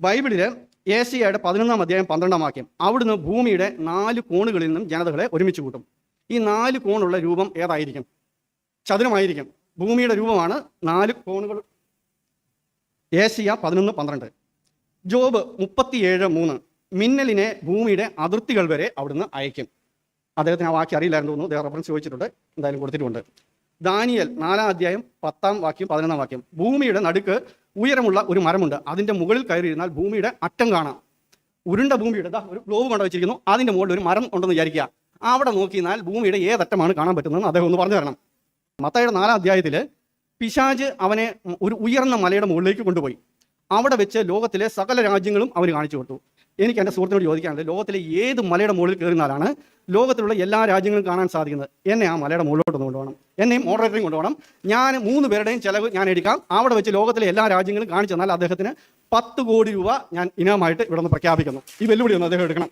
ബൈബിളിൽ ഏഷ്യയുടെ പതിനൊന്നാം അധ്യായം പന്ത്രണ്ടാം വാക്യം അവിടുന്ന് ഭൂമിയുടെ നാല് കോണുകളിൽ നിന്നും ജനതകളെ ഒരുമിച്ച് കൂട്ടും. ഈ നാല് കോണുള്ള രൂപം ഏതായിരിക്കും? ചതുരമായിരിക്കും. ഭൂമിയുടെ രൂപമാണ് നാല് കോണുകൾ. ഏഷ്യ പതിനൊന്ന് പന്ത്രണ്ട്. ജോബ് മുപ്പത്തിയേഴ് മൂന്ന്. മിന്നലിനെ ഭൂമിയുടെ അതിർത്തികൾ വരെ അവിടുന്ന് അയക്കും അദ്ദേഹത്തിന് ആ വാക്യം അറിയില്ലായിരുന്നു തോന്നുന്നു റെഫറൻസ് ചോദിച്ചിട്ടുണ്ട്. എന്തായാലും കൊടുത്തിട്ടുണ്ട് ദാനിയൽ നാലാം അധ്യായം പത്താം വാക്യം പതിനൊന്നാം വാക്യം. ഭൂമിയുടെ നടുക്ക് ഉയരമുള്ള ഒരു മരമുണ്ട്. അതിന്റെ മുകളിൽ കയറിയിരുന്നാൽ ഭൂമിയുടെ അറ്റം കാണാം. ഉരുണ്ട ഭൂമിയുടെ ഒരു ഗ്ലോബ് കൊണ്ട് വെച്ചിരിക്കുന്നു. അതിന്റെ മുകളിൽ ഒരു മരം ഉണ്ടെന്ന് വിചാരിക്കുക. അവിടെ നോക്കിയാൽ ഭൂമിയുടെ ഏതറ്റമാണ് കാണാൻ പറ്റുന്നതെന്ന് അദ്ദേഹം ഒന്ന് പറഞ്ഞു തരണം. മത്തയുടെ നാലാം അധ്യായത്തിൽ പിശാജ് അവനെ ഒരു ഉയർന്ന മലയുടെ മുകളിലേക്ക് കൊണ്ടുപോയി. അവിടെ വെച്ച് ലോകത്തിലെ സകല രാജ്യങ്ങളും അവർ കാണിച്ചു കൊടുത്തു. എനിക്ക് എന്റെ സുഹൃത്തിനോട് ചോദിക്കാനുള്ളത് ലോകത്തിലെ ഏത് മലയുടെ മുകളിൽ കയറുന്നാലാണ് ലോകത്തിലുള്ള എല്ലാ രാജ്യങ്ങളും കാണാൻ സാധിക്കുന്നത്. എന്നെ ആ മലയുടെ മുകളിലോട്ട് കൊണ്ടുപോകണം. എന്നെയും മോഡറേറ്ററും കൊണ്ടുപോകണം. ഞാൻ മൂന്ന് പേരുടെയും ചിലവ് ഞാൻ എടുക്കാം. അവിടെ വെച്ച് ലോകത്തിലെ എല്ലാ രാജ്യങ്ങളും കാണിച്ചു തന്നാൽ അദ്ദേഹത്തിന് പത്ത് കോടി രൂപ ഞാൻ ഇനമായിട്ട് ഇവിടെ നിന്ന് പ്രഖ്യാപിക്കുന്നു. ഈ വെല്ലുവിളി ഒന്ന് അദ്ദേഹം എടുക്കണം.